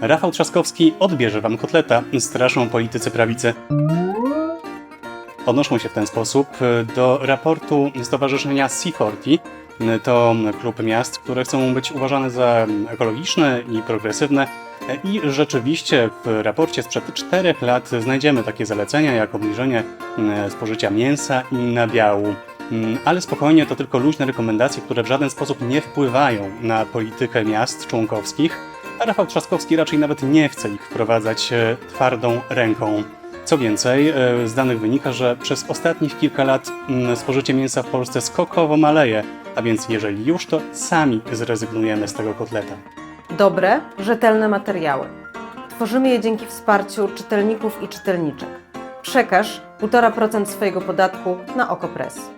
Rafał Trzaskowski odbierze wam kotleta, straszą politycy prawicy. Odnoszą się w ten sposób do raportu Stowarzyszenia C40. To klub miast, które chcą być uważane za ekologiczne i progresywne. I rzeczywiście w raporcie sprzed czterech lat znajdziemy takie zalecenia jak obniżenie mm, spożycia mięsa i nabiału. Mm, Ale spokojnie, to tylko luźne rekomendacje, które w żaden sposób nie wpływają na politykę miast członkowskich, Rafał Trzaskowski raczej nawet nie chce ich wprowadzać e, twardą ręką. Co więcej, e, z danych wynika, że przez ostatnich kilka lat mm, spożycie mięsa w Polsce skokowo maleje, a więc jeżeli już, to sami zrezygnujemy z tego kotleta. Dobre, rzetelne materiały. Tworzymy je dzięki wsparciu czytelników i czytelniczek. Przekaż 1,5% swojego podatku na OkoPress.